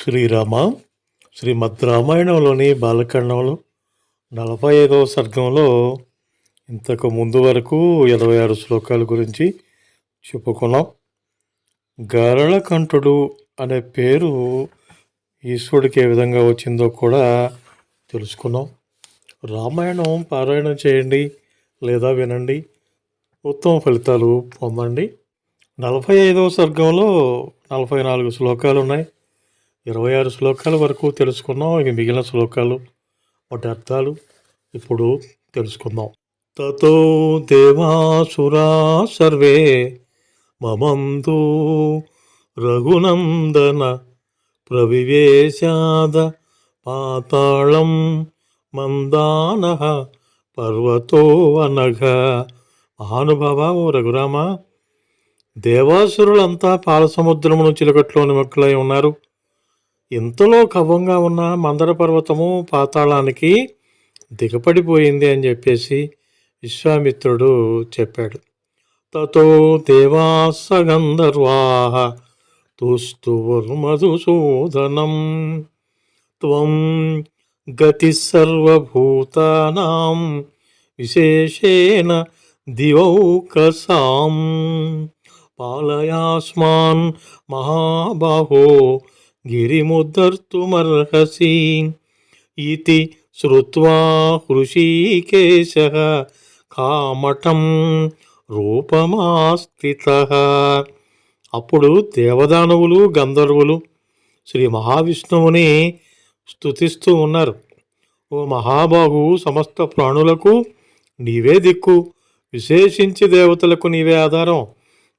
శ్రీరామ శ్రీమద్ రామాయణంలోని బాలకాండంలో నలభై ఐదవ సర్గంలో ఇంతకు ముందు వరకు ఇరవై ఆరు శ్లోకాల గురించి చెప్పుకున్నాం. గరళకంఠుడు అనే పేరు ఈశ్వరుడికి ఏ విధంగా వచ్చిందో కూడా తెలుసుకున్నాం. రామాయణం పారాయణం చేయండి లేదా వినండి ఉత్తమ ఫలితాలు పొందండి. నలభై ఐదవ సర్గంలో నలభై నాలుగు శ్లోకాలు ఉన్నాయి ఇరవై ఆరు శ్లోకాల వరకు తెలుసుకున్నాం. ఇక మిగిలిన శ్లోకాలు వాటి అర్థాలు ఇప్పుడు తెలుసుకుందాం. తతో దేవాసురా సర్వే మమందు రఘునందన ప్రవివేశాద పాతాళం మందాన పర్వతో అనఘ మహానుభావ ఓ రఘురామ దేవాసురులంతా పాలసముద్రమును చిలకట్లోని మొక్కలై ఉన్నారు. ఇంతలో కవ్వంగా ఉన్న మందర పర్వతము పాతాళానికి దిగపడిపోయింది అని చెప్పేసి విశ్వామిత్రుడు చెప్పాడు. తతో దేవాస గంధర్వా తుస్తుర్మధుసూదనం త్వం గతి సర్వభూతానాం విశేషేణ దివౌకసాం. పాలయాస్మాన్ మహాబాహో గిరిముద్ధర్తుమర్హసి ఇది శ్రువా హృషీకేశ కామటం రూపమాస్థిత అప్పుడు దేవదానవులు గంధర్వులు శ్రీ మహావిష్ణువుని స్తుతిస్తూ ఉన్నారు. ఓ మహాబాహు సమస్త ప్రాణులకు నీవే దిక్కు విశేషించి దేవతలకు నీవే ఆధారం.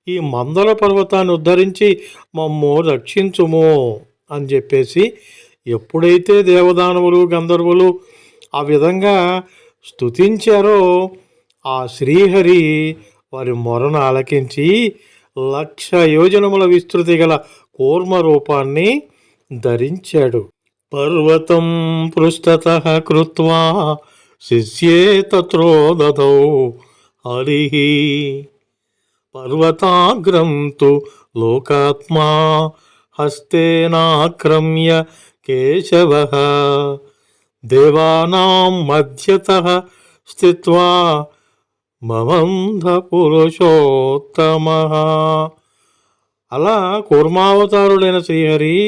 ఈ మందల పర్వతాన్ని ఉద్ధరించి మమ్ము రక్షించుము. అని చెప్పేసి ఎప్పుడైతే దేవదానవులు గంధర్వులు ఆ విధంగా స్తుతించారో ఆ శ్రీహరి వారి మొరను ఆలకించి లక్ష యోజనముల విస్తృతి గల కూర్మ రూపాన్ని ధరించాడు. పర్వతం పృష్ఠత కృత్వా శిష్యే తత్రోదౌ హరి. పర్వతాగ్రం తు లోకాత్మా హస్తేనాక్రమ్య కేశవ దేవానాం మధ్యత స్థిత్వా మమంధ పురుషోత్తమ అలా కూర్మావతారుడైన శ్రీహరి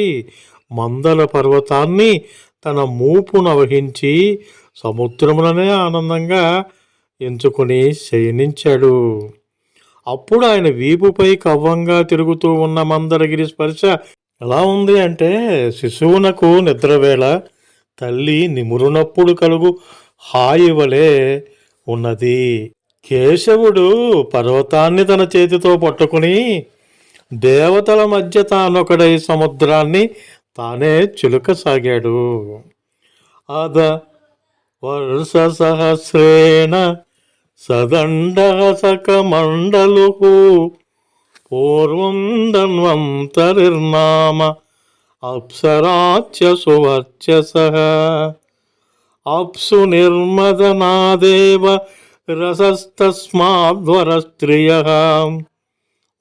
మందల పర్వతాన్ని తన మూపున వహించి సముద్రములనే ఆనందంగా ఎంచుకొని శయనించాడు. అప్పుడు ఆయన వీపుపై కవ్వంగా తిరుగుతూ ఉన్న మందరగిరి స్పర్శ ఎలా ఉంది అంటే శిశువునకు నిద్రవేళ తల్లి నిమురునప్పుడు కలుగు హాయివలే ఉన్నది. కేశవుడు పర్వతాన్ని తన చేతితో పట్టుకుని దేవతల మధ్య తానొకడై సముద్రాన్ని తానే చిలుకసాగాడు. అద వర్ష సహస్రేణ సదండహసకమండలు పూర్వం ధన్వంతరిర్నామ అప్సరాచ్య సువర్చస. అప్సు నిర్మదనాదేవ రసస్తస్మాద్వరస్త్రియ.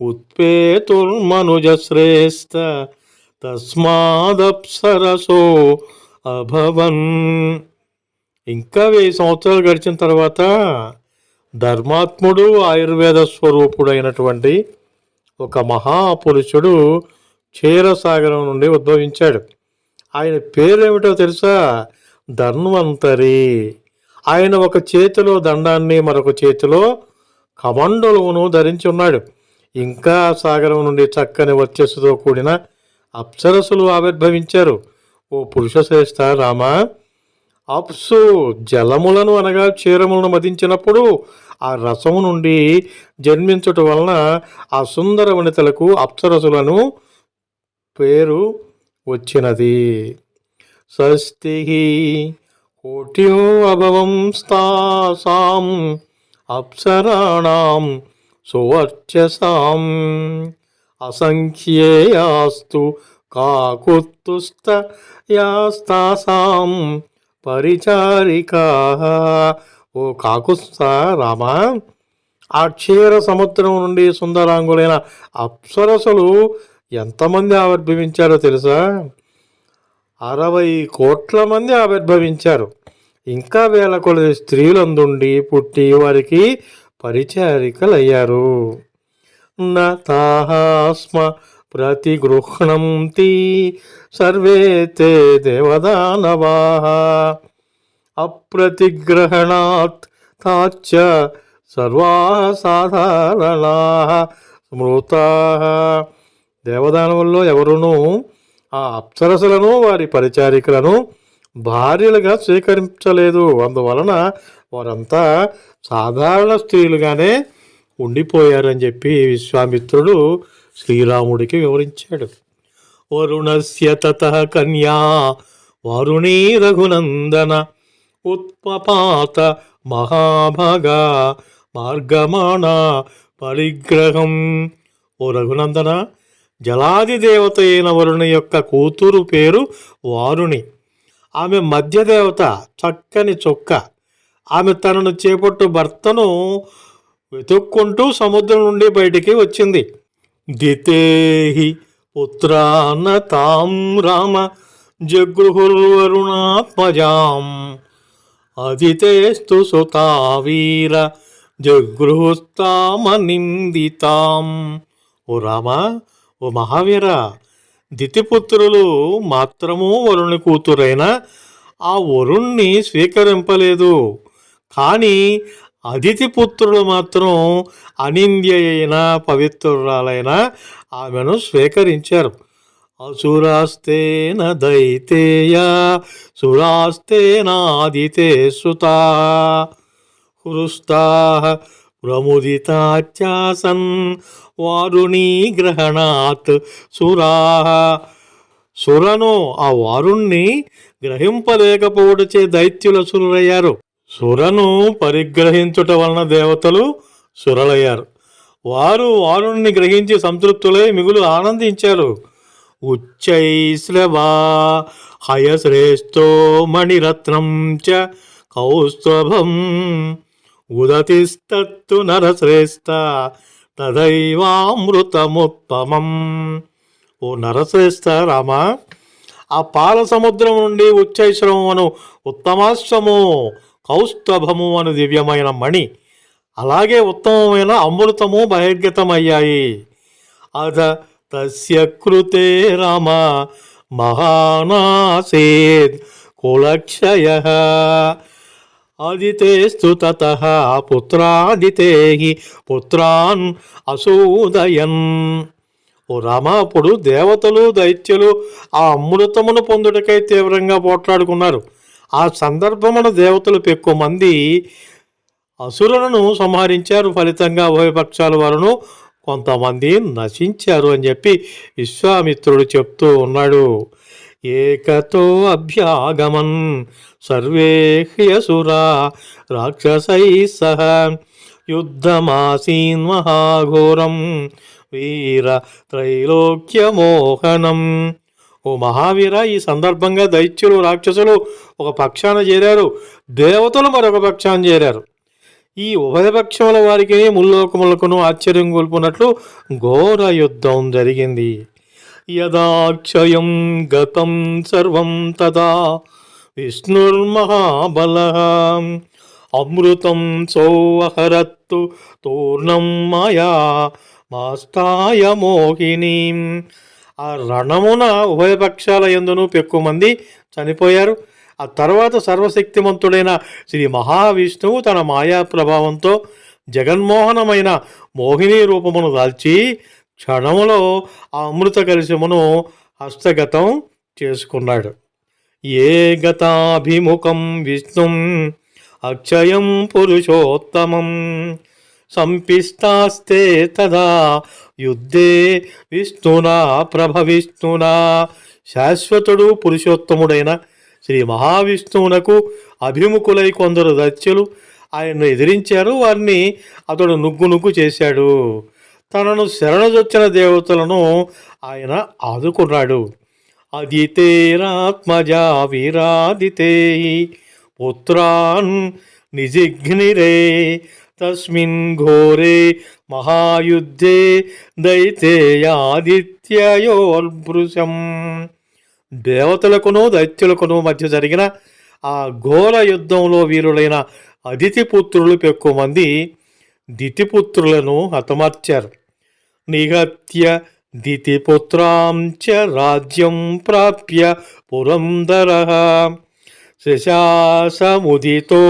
ఉత్పేతుర్మనుజశ్రేష్ఠ తస్మాదప్సరసో అభవన్. ఇంకా వెయ్యి సంవత్సరాలు గడిచిన తర్వాత ధర్మాత్ముడు ఆయుర్వేద స్వరూపుడైనటువంటి ఒక మహాపురుషుడు క్షీరసాగరం నుండి ఉద్భవించాడు. ఆయన పేరేమిటో తెలుసా? ధన్వంతరి. ఆయన ఒక చేతిలో దండాన్ని మరొక చేతిలో కమండలువును ధరించి ఉన్నాడు. ఇంకా సాగరం నుండి చక్కని వర్చస్సుతో కూడిన అప్సరసులు ఆవిర్భవించారు. ఓ పురుష శ్రేష్ఠ రామ అప్సు జలములను అనగా క్షీరములను మదించినప్పుడు ఆ రసము నుండి జన్మించుట వలన ఆ సుందర వనితలకు అప్సరసులను పేరు వచ్చినది. స్వస్తి కోట్యో అభవం అప్సరాణం సువర్చసాం అసంఖ్యేయాస్తు కాకుత్తుస్త యాస్తాసాం పరిచారికా ఓ కాకు రామా. ఆ క్షీర సముద్రం నుండి సుందరాంగులైన అప్సరసలు ఎంతమంది ఆవిర్భవించారో తెలుసా? అరవై కోట్ల మంది ఆవిర్భవించారు. ఇంకా వేల కొలది స్త్రీలందుండి పుట్టి వారికి పరిచారికలయ్యారు. నాస్మ ప్రతిగృహణంతి సర్వే తే దేవదానవా. అప్రతిగ్రహణాత్ తాచ్చ సర్వా సాధారణ స్మృతా దేవదానవుల్లో ఎవరునూ ఆ అప్సరసలను వారి పరిచారికలను భార్యలుగా స్వీకరించలేదు. అందువలన వారంతా సాధారణ స్త్రీలుగానే ఉండిపోయారని చెప్పి విశ్వామిత్రుడు శ్రీరాముడికి వివరించాడు. వరుణస్య తత కన్యా వరుణీ రఘునందన ఉత్పపాత మహాభగ మార్గమాణ పరిగ్రహం. ఓ రఘునందన జలాది దేవత అయిన వరుణి యొక్క కూతురు పేరు వారుణి. ఆమె మధ్యదేవత చక్కని చొక్క. ఆమె తనను చేపట్టు భర్తను వెతుక్కుంటూ సముద్రం నుండి బయటికి వచ్చింది. దితేహి పుత్రాన తాం రామ జగృహుర్వరుణాత్మజాం. అదితేస్తు సుతావీర జగృహస్తామ జగృహుస్తామనిందితాం. ఓ రామ ఓ మహావీర దితిపుత్రులు మాత్రము వరుణి కూతురైన ఆ వరుణ్ణి స్వీకరింపలేదు. కానీ అతిథి పుత్రులు మాత్రం అనింద్య అయిన పవిత్రురాలైన ఆమెను స్వీకరించారు. అసురాస్తేన దైతేయ సురాస్తేనాదితే సుతా. హృస్తా ప్రముదితాచ్యాసన్ వారుణీ గ్రహణాత్ సురా. సురను ఆ వారుణ్ణి గ్రహింపలేకపోవడచే దైత్యుల సురులయ్యారు. సురను పరిగ్రహించుట వలన దేవతలు సురలయ్యారు. వారు వారుణ్ణి గ్రహించి సంతృప్తులై మిగులు ఆనందించారు. ఉచ్చైశ్రవా హయశ్రేష్టో మణిరత్నం చ కౌస్తభం ఉదతిస్తత్తు నరశ్రేష్ట తదైవామృతముత్తమం ఓ నరశ్రేష్ట రామ ఆ పాల సముద్రం నుండి ఉచ్చైశ్రవం అను ఉత్తమాశ్రము కౌస్తభము అను దివ్యమైన మణి అలాగే ఉత్తమమైన అమృతము బహిర్గతమయ్యాయి. అద తస్య కృతే రామ మహానాసేద్ కులక్షయ. ఆదితేస్తు తత పుత్రాదితే పుత్రాన్ అసూదయన్. ఓ రామ అప్పుడు దేవతలు దైత్యులు ఆ అమృతమును పొందుటకై తీవ్రంగా పోట్లాడుకున్నారు. ఆ సందర్భమున దేవతలు ఎక్కువ మంది అసురులను సంహరించారు. ఫలితంగా ఉభయపక్షాల వారును కొంతమంది నశించారు అని చెప్పి విశ్వామిత్రుడు చెప్తూ ఉన్నాడు. ఏకతో అభ్యాగమన్ సర్వే హ్యసురా రాక్షసై సహ యుద్ధమాసీన్ మహాఘోరం వీర త్రైలోక్యమోహనం. ఓ మహావీర ఈ సందర్భంగా దైత్యులు రాక్షసులు ఒక పక్షాన చేరారు. దేవతలు మరొక పక్షాన చేరారు. ఈ ఉభయపక్షముల వారికి ముల్లోకములకును ఆశ్చర్యం కోల్పోనట్లు ఘోర యుద్ధం జరిగింది. యదాక్షయం గతం సర్వం తదా. విష్ణుర్మహాబల అమృతం సోహరత్తు తూర్ణం మాయా. మాస్తాయ మోహిని. ఆ రణమున ఉభయపక్షాల ఎందును పెక్కువ మంది చనిపోయారు. ఆ తర్వాత సర్వశక్తిమంతుడైన శ్రీ మహావిష్ణువు తన మాయా ప్రభావంతో జగన్మోహనమైన మోహిని రూపమును దాల్చి క్షణములో ఆ అమృత కలశమును హస్తగతం చేసుకున్నాడు. ఏ గతాభిముఖం విష్ణుం అక్షయం పురుషోత్తమం సంపిస్తాస్తే తదా యుద్ధే విష్ణునా ప్రభ విష్ణునా శాశ్వతుడు పురుషోత్తముడైన శ్రీ మహావిష్ణువునకు అభిముఖులై కొందరు దత్యులు ఆయన్ను ఎదిరించారు. వారిని అతడు నుగ్గు నుగ్గు చేశాడు. తనను శరణజొచ్చిన దేవతలను ఆయన ఆదుకున్నాడు. అదితేరాత్మజా వీరాదితే పుత్రాన్ నిజిఘ్నిరే తస్మిన్ ఘోరే మహాయుద్ధే దైతేయాదిత్యయోర్భృశం. దేవతలకును దైత్యులకును మధ్య జరిగిన ఆ ఘోర యుద్ధంలో వీరులైన అదితి పుత్రులు ఎక్కువ మంది దితిపుత్రులను హతమార్చారు. నిహత్య దితిపుత్రాంచ రాజ్యం ప్రాప్య పురంధర శశాసముదితో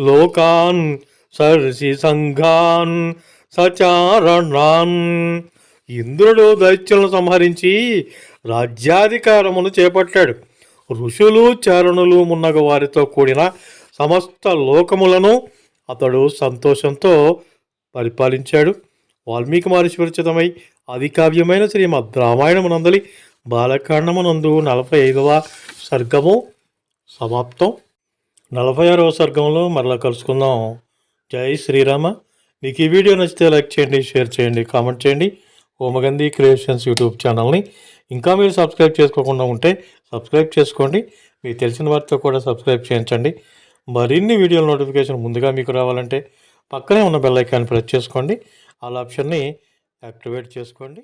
లోకాన్ సర్షి సంఘాన్ సచారణాన్. ఇంద్రుడు దైత్యులను సంహరించి రాజ్యాధికారమును చేపట్టాడు. ఋషులు చారణులు మున్నగ వారితో కూడిన సమస్త లోకములను అతడు సంతోషంతో పరిపాలించాడు. వాల్మీకి మహర్షి విరచితమై ఆది శ్రీమద్ రామాయణమునందలి బాలకాండమునందు నలభై ఐదవ సర్గము సమాప్తం. నలభై ఆరవ సర్గంలో మరలా కలుసుకుందాం. జై శ్రీరామ. మీకు ఈ వీడియో నచ్చితే లైక్ చేయండి షేర్ చేయండి కామెంట్ చేయండి. హోమగంధి క్రియేషన్స్ యూట్యూబ్ ఛానల్ని. ఇంకా మీరు సబ్స్క్రైబ్ చేసుకోకుండా ఉంటే సబ్స్క్రైబ్ చేసుకోండి. మీకు తెలిసిన వారితో కూడా సబ్స్క్రైబ్ చేయించండి. మరిన్ని వీడియోల నోటిఫికేషన్ ముందుగా మీకు రావాలంటే పక్కనే ఉన్న బెల్ ఐకాన్ ప్రెస్ చేసుకోండి. ఆల్ ఆప్షన్ని యాక్టివేట్ చేసుకోండి.